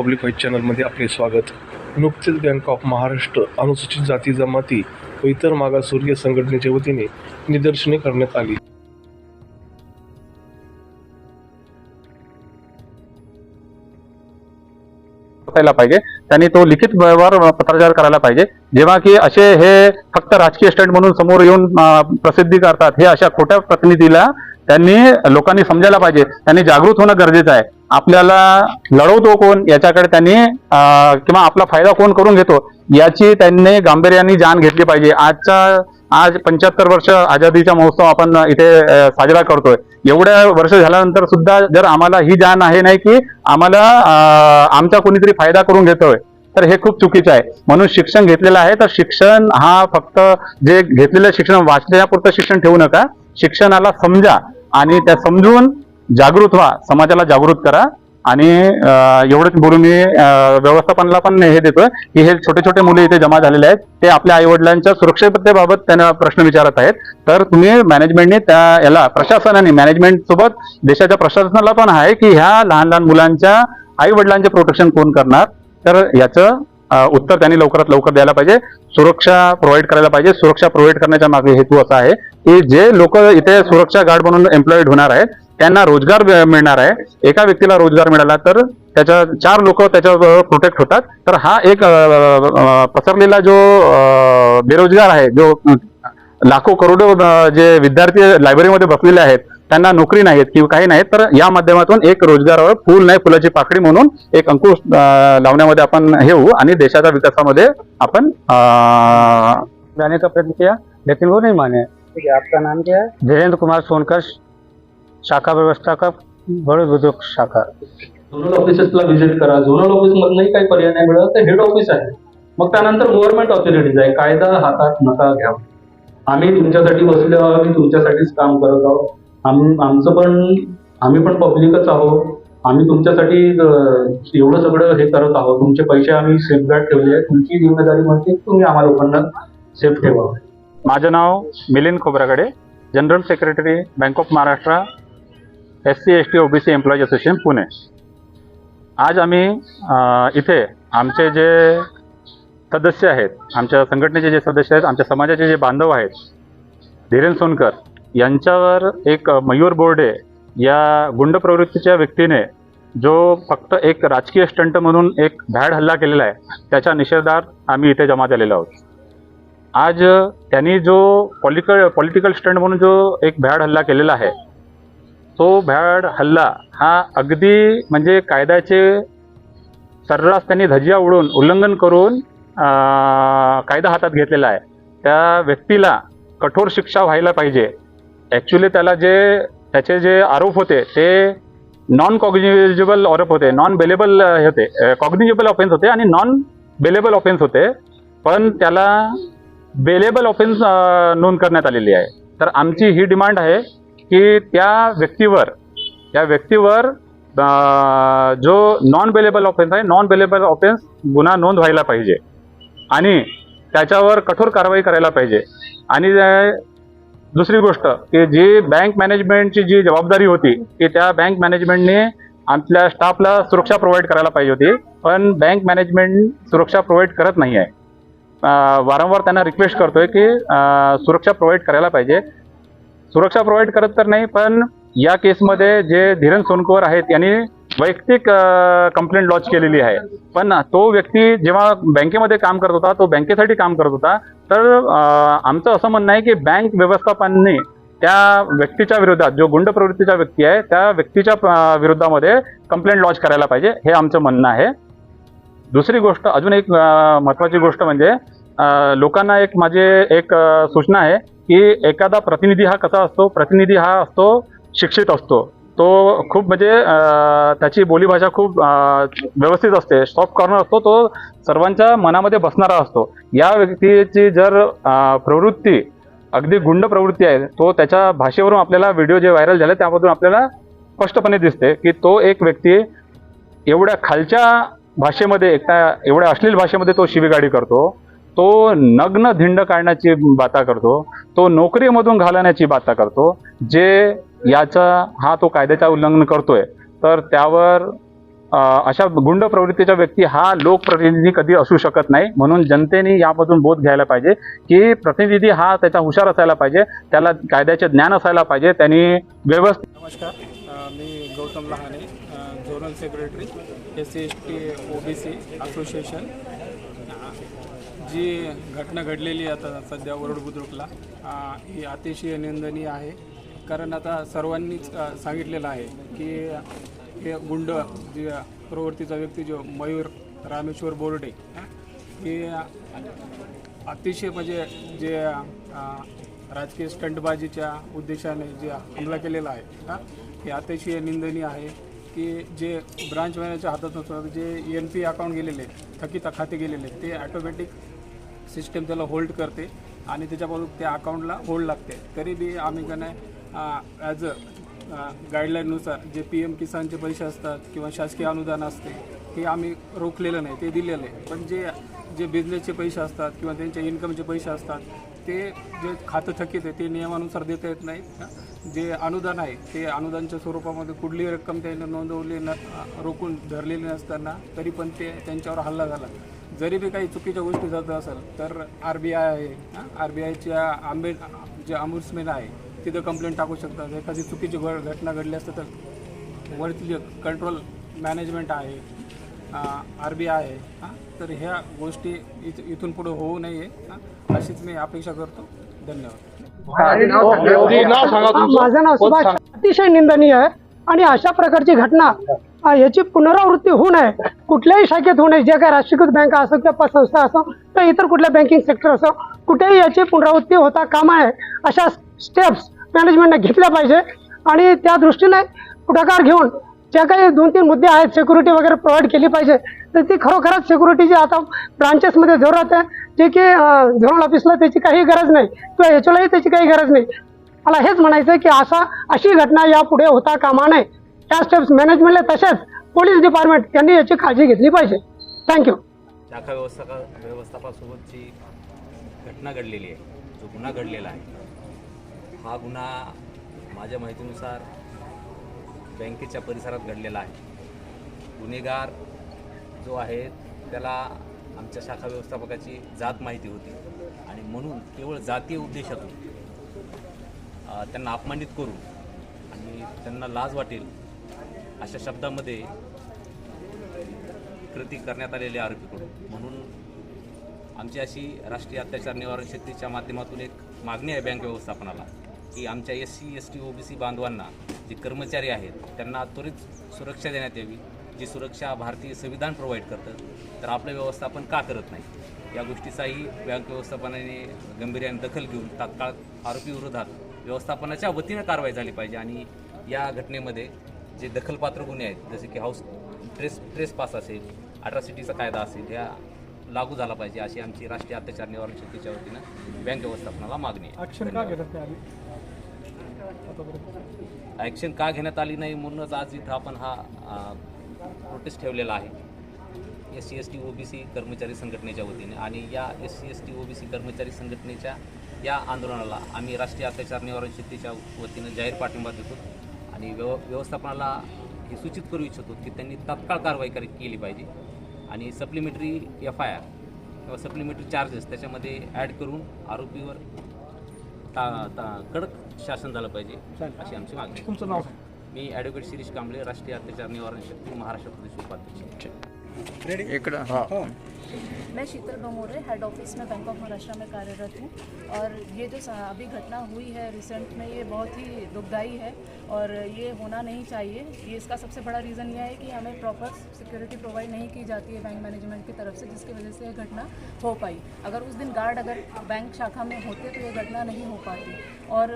Public white चॅनलमध्ये आपले स्वागत. नुकतेच बँक ऑफ महाराष्ट्र अनुसूचित जाती जमाती व इतर मागासवर्गीय संघटनेच्या वतीने निदर्शने करण्यात आली. करायला पाहिजे. त्यांनी तो लिखित व्यवहार पत्राचार करायला पाहिजे. जेव्हा की असे हे फक्त राजकीय स्टंट म्हणून समोर येऊन प्रसिद्धी करतात हे अशा खोट्या प्रतिनिधीला त्यांनी लोकांनी समजायला पाहिजे. त्यांनी जागृत होणं गरजेचं आहे. आपल्याला लढवतो कोण? याच्याकडे त्यांनी किंवा आपला फायदा कोण करून घेतो? याची त्यांनी गांभीर्याने जाण घेतली पाहिजे. आजच्या आज पंच्याहत्तर वर्ष आझादीचा महोत्सव आपण इथे साजरा करतोय. एवढ्या वर्ष झाल्यानंतर सुद्धा जर आम्हाला ही जाण आहे नाही की आम्हाला आमचा कोणीतरी फायदा करून घेतोय तर हे खूप चुकीचं आहे. म्हणून शिक्षण घेतलेलं आहे तर शिक्षण हा फक्त जे घेतलेलं शिक्षण वाचण्यापुरतं शिक्षण ठेवू नका. शिक्षणाला समजा आणि त्या समजून जागृत व्हा समाजाला जागृत करा. आणि एवढंच बोलून मी व्यवस्थापनाला पण हे देतोय की हे छोटे छोटे मुले इथे जमा झालेले आहेत. ते आपल्या आईवडिलांच्या सुरक्षिततेबाबत त्यांना प्रश्न विचारत आहेत. तर तुम्ही मॅनेजमेंटने त्या याला प्रशासनाने मॅनेजमेंट सोबत देशाच्या प्रशासनाला पण आहे की ह्या लहान लहान मुलांच्या आई वडिलांचे प्रोटेक्शन कोण करणार? तर याचं उत्तर त्यांनी लवकरात लवकर द्यायला पाहिजे. सुरक्षा प्रोव्हाइड करायला पाहिजे. सुरक्षा प्रोव्हाइड करण्याच्या मागे हेतू असा आहे की जे लोक इथे सुरक्षा गार्ड म्हणून एम्प्लॉईड होणार आहेत त्यांना रोजगार मिळ- मिळणार आहे. एका व्यक्तीला रोजगार मिळाला तर त्याच्या चार लोक त्याच्यावर प्रोटेक्ट होतात. तर हा एक पसरलेला जो बेरोजगार आहे जो लाखो करोडो जे विद्यार्थी लायब्ररीमध्ये बसलेले आहेत त्यांना नोकरी नाहीत किंवा काही नाहीत तर या माध्यमातून एक रोजगारावर फूल नाही फुलाची पाकळी म्हणून एक अंकुश लावण्यामध्ये आपण हे होऊ आणि देशाच्या विकासामध्ये आपण जाने का प्रयत्न किया लेकिन वो नहीं माने ठीक है आपका नाम क्या है? धीरेन्द्र कुमार सोनकर शाखा व्यवस्था का? बड़े बुजुर्ग शाखा. झोनल ऑफिसेसला व्हिजिट करा. झोनल ऑफिस मधनंही काही पर्याय नाही मिळत. तर हेड ऑफिस आहे. मग त्यानंतर गव्हर्नमेंट ऑथॉरिटीज आहे. कायदा हातात नका घ्या. आम्ही तुमच्यासाठी बसले आहोत. आम्ही तुमच्यासाठीच काम करत आहोत. आम आमचं पण आम्ही पण पब्लिकच आहोत. आम्ही तुमच्यासाठी एवढं सगळं हे करत आहोत. तुमचे पैसे आम्ही सेफगार्ड ठेवले आहेत. तुमची जिम्मेदारी म्हणजे तुम्ही आम्हाला लोकांना सेफ ठेवा. माझं नाव Milind Khobragade general secretary bank of Maharashtra S C S T OBC employees association Pune आज आम्ही इथे आमचे जे सदस्य आहेत आमच्या संघटनेचे जे सदस्य आहेत आमच्या समाजाचे जे बांधव आहेत धीरेन सोनकर यांच्यावर एक मयूर बोर्डे या गुंड प्रवृत्तीच्या व्यक्तीने जो फक्त एक राजकीय स्टंट म्हणून एक भॅड हल्ला केलेला आहे त्याच्या निषेधार्थ आम्ही इथे जमा झालेलो आहोत. आज त्यांनी जो पॉलिटिकल पॉलिटिकल स्टंट म्हणून जो एक भ्याड हल्ला केलेला आहे तो भ्याड हल्ला हा अगदी म्हणजे कायद्याचे सर्रास त्यांनी धजिया उडून उल्लंघन करून कायदा हातात घेतलेला आहे. त्या व्यक्तीला कठोर शिक्षा व्हायला पाहिजे. ॲक्च्युली त्याला जे त्याचे जे आरोप होते ते नॉन कॉग्निजेबल आरोप होते नॉन बेलेबल होते. कॉग्निजेबल ऑफेन्स होते आणि नॉन बेलेबल ऑफेन्स होते. पण त्याला बेलेबल ऑफेन्स नोंद करण्यात आलेली आहे. तर आमची ही डिमांड आहे की त्या व्यक्तीवर त्या व्यक्तीवर जो नॉन बेलेबल ऑफेन्स आहे नॉन बेलेबल ऑफेन्स गुन्हा नोंद व्हायला पाहिजे. आणि त्याच्यावर कठोर कारवाई करायला पाहिजे. आणि दुसरी गोष्ट की जी बँक मॅनेजमेंटची जी जबाबदारी होती की त्या बँक मॅनेजमेंटने आपल्या स्टाफला सुरक्षा प्रोव्हाइड करायला पाहिजे होती पण बँक मॅनेजमेंट सुरक्षा प्रोव्हाइड करत नाही आहे वारंवार त्यांना रिक्वेस्ट करतोय की सुरक्षा प्रोव्हाइड करायला पाहिजे. सुरक्षा प्रोव्हाइड करत तर नाही पण या केसमध्ये जे धीरन सोनकर आहेत यांनी वैयक्तिक कंप्लेंट लॉन्च केलेली आहे. पण तो व्यक्ती जेव्हा बँकेमध्ये काम करत होता तो बँकेसाठी काम करत होता तर आमचं असं म्हणणं आहे की बँक व्यवस्थापनाने त्या व्यक्तीच्या विरोधात जो गुंड प्रवृत्तीचा व्यक्ती आहे त्या व्यक्तीच्या विरोधामध्ये कंप्लेंट लॉन्च करायला पाहिजे हे आमचं म्हणणं आहे. दुसरी गोष्ट अजून एक महत्त्वाची गोष्ट म्हणजे लोकांना एक माझे एक सूचना आहे की एखादा प्रतिनिधी हा कसा असतो प्रतिनिधी हा असतो शिक्षित असतो. तो खूप म्हणजे त्याची बोलीभाषा खूप व्यवस्थित असते. सॉफ्ट कॉर्नर असतो तो सर्वांच्या मनामध्ये बसणारा असतो. या व्यक्तीची जर प्रवृत्ती अगदी गुंड प्रवृत्ती आहे तो त्याच्या भाषेवरून आपल्याला व्हिडिओ जे व्हायरल झाले त्यामधून आपल्याला स्पष्टपणे दिसते की तो एक व्यक्ती एवढ्या खालच्या भाषेमध्ये एकटा एवढ्या अश्लील भाषेमध्ये तो शिवीगाडी करतो. तो नग्न धिंड काढण्याची बाता करतो तो नोकरीमधून घालवण्याची बाता करतो जे याचा हा तो कायद्याचा उल्लंघन करतोय तर त्यावर अशा गुंड प्रवृत्तीचा व्यक्ती हा लोकप्रतिनिधी कधी असू शकत नाही. म्हणून जनतेने यामधून बोध घ्यायला पाहिजे की प्रतिनिधी हा त्याचा हुशार असायला पाहिजे त्याला कायद्याचे ज्ञान असायला पाहिजे त्यांनी व्यवस्थित नमस्कार. मी Gautam Lahane zonal secretary S C S T O B C association. जी घटना घडलेली आहे आता सध्या वरुड बुद्रुकला ही अतिशय निंदनीय आहे. कारण आता सर्वांनीच सांगितलेलं आहे की हे गुंड जे प्रवृत्तीचा व्यक्ती जो मयूर रामेश्वर बोर्डे हे अतिशय म्हणजे जे राजकीय स्टंटबाजीच्या उद्देशाने जे हमला केलेला आहे हे अतिशय निंदनीय आहे की जे ब्रांच मॅनेजरच्या हातात नसून जे एन पी अकाउंट गेलेले थकीत खाते गेलेले आहेत, ते ॲटोमॅटिक सिस्टम त्याला होल्ड करते आणि त्याच्यापासून त्या अकाउंटला होल्ड लागते. तरी बी आम्ही का नाही as a गाईडलाईननुसार J P M किसानचे पैसे असतात किंवा शासकीय अनुदान असते ते आम्ही रोखलेलं नाही ते दिलेलं आहे. पण जे जे बिझनेसचे पैसे असतात किंवा त्यांच्या इन्कमचे पैसे असतात ते जे खातं थकीत आहे ते नियमानुसार देता येत नाही. जे अनुदान आहे ते अनुदानच्या स्वरूपामध्ये कुठलीही रक्कम त्यांनी नोंदवली न रोखून धरलेली नसताना तरी पण ते त्यांच्यावर हल्ला झाला. जरी बी काही चुकीच्या गोष्टी जात असेल तर आर बी आय आहे आर बी आयच्या आंबे जे अमूर्समेन आहे तिथं कंप्लेंट टाकू शकतात. एखादी चुकीची घ- घटना घडली असतं तर वरती जे कंट्रोल मॅनेजमेंट आहे आर बी आय आहे हां? तर ह्या गोष्टी इथ इथून पुढे होऊ नये हां? अशीच मी अपेक्षा करतो. धन्यवाद. माझं नाव सुभाष अतिशय निंदनीय आहे. आणि अशा प्रकारची घटना याची पुनरावृत्ती होऊ नये. कुठल्याही शाखेत होऊ नये. ज्या काही राष्ट्रीयकृत बँका असो किंवा संस्था असो तर इतर कुठल्या बँकिंग सेक्टर असो कुठेही याची पुनरावृत्ती होता कामा आहे अशा स्टेप्स मॅनेजमेंटने घेतल्या पाहिजे. आणि त्या दृष्टीने पुढाकार घेऊन ज्या काही दोन तीन मुद्दे आहेत सिक्युरिटी वगैरे प्रोव्हाइड केली पाहिजे तर ती खरोखरच सिक्युरिटीची आता ब्रांचेसमध्ये जरूरत आहे जे की झोनल ऑफिसला त्याची काही गरज नाही किंवा एचओलाही त्याची काही गरज नाही. मला हेच म्हणायचं आहे की असा अशी घटना यापुढे होता कामा नये. या स्टेप्स मॅनेजमेंटला तसेच पोलीस डिपार्टमेंट यांनी याची काळजी घेतली पाहिजे. थँक्यू शाखा व्यवस्था व्यवस्थापासोबतची घटना घडलेली आहे. जो गुन्हा घडलेला आहे हा गुन्हा माझ्या माहितीनुसार बँकेच्या परिसरात घडलेला आहे. गुन्हेगार जो आहे त्याला आमच्या शाखा व्यवस्थापकाची जात माहिती होती. आणि म्हणून केवळ जातीय उद्देशातून त्यांना अपमानित करून आणि त्यांना लाज वाटेल अशा शब्दामध्ये कृती करण्यात आलेल्या आरोपीकडून. म्हणून आमची अशी राष्ट्रीय अत्याचार निवारण शक्तीच्या माध्यमातून एक मागणी आहे बँक व्यवस्थापनाला की आमच्या S C S T O B C बांधवांना जे कर्मचारी आहेत त्यांना त्वरित सुरक्षा देण्यात यावी. जी सुरक्षा भारतीय संविधान प्रोव्हाइड करतं तर आपलं व्यवस्थापन का करत नाही? या गोष्टीचाही बँक व्यवस्थापनाने गंभीर्याने दखल घेऊन तात्काळ आरोपीविरोधात व्यवस्थापनाच्या वतीनं कारवाई झाली पाहिजे आणि या घटनेमध्ये जे दखलपात्र गुन्हे आहेत जसे की हाऊस ट्रेस ट्रेस पास असेल अट्रॉसिटीचा कायदा असेल या लागू झाला पाहिजे अशी आमची राष्ट्रीय अत्याचार निवारण शक्तीच्या वतीनं बँक व्यवस्थापनाला मागणी आहे. ॲक्शन का घेण्यात आली? नाही म्हणूनच आज इथं आपण हा प्रोटेस्ट ठेवलेला आहे. S C S T O B C कर्मचारी संघटनेच्या वतीने आणि या S C S T O B C कर्मचारी संघटनेच्या या आंदोलनाला आम्ही राष्ट्रीय अत्याचार निवारण शक्तीच्या वतीनं जाहीर पाठिंबा देतो. आणि व्यव व्यवस्थापनाला हे सूचित करू इच्छितो की त्यांनी तात्काळ कारवाई कर केली पाहिजे. आणि सप्लिमेंटरी एफ आय आर किंवा सप्लिमेंटरी चार्जेस त्याच्यामध्ये ॲड करून आरोपीवर ता ता कडक शासन झालं पाहिजे अशी आमची मागणी. तुमचं नाव मी ॲडव्होकेट शिरीष कांबळे राष्ट्रीय अत्याचार निवारण शक्ती महाराष्ट्र प्रदेश उपाध्यक्ष. मैं शीतल भमोरे हेड ऑफ़िस में बैंक ऑफ़ महाराष्ट्र में कार्यरत हूँ। और ये जो अभी घटना हुई है रिसेंट में ये बहुत ही दुखदाई है। और ये होना नहीं चाहिए। ये इसका सबसे बड़ा रीज़न ये है कि हमें प्रॉपर सिक्योरिटी प्रोवाइड नहीं की जाती है बैंक मैनेजमेंट की तरफ़ से जिसकी वजह से ये घटना हो पाई। अगर उस दिन गार्ड अगर बैंक शाखा में होते तो ये घटना नहीं हो पाती। और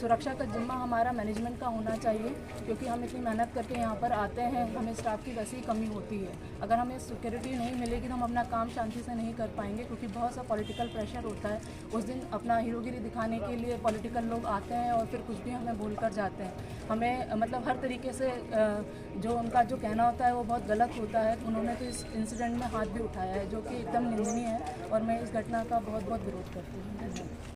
सुरक्षा का जिम्मा हमारा मैनेजमेंट का होना चाहिए क्योंकि हम इतनी मेहनत करके यहाँ पर आते हैं हमें स्टाफ की वैसे ही कमी होती है। अगर हमें सिक्योरिटी नहीं मिलेगी तो हम अपना काम शांति से नहीं कर पाएँगे, क्योंकि बहुत सा पॉलिटिकल प्रेशर होता है। उस दिन अपना हीरोगिरी दिखाने के लिए पॉलिटिकल लोग आते हैं और फिर कुछ भी हमें भूल कर जाते हैं। हमें मतलब हर तरीके से जो उनका जो कहना होता है वो बहुत गलत होता है। उन्होंने तो इस इंसिडेंट में हाथ भी उठाया है, जो कि एकदम निंदनीय है और मैं इस घटना का बहुत बहुत विरोध करती हूँ।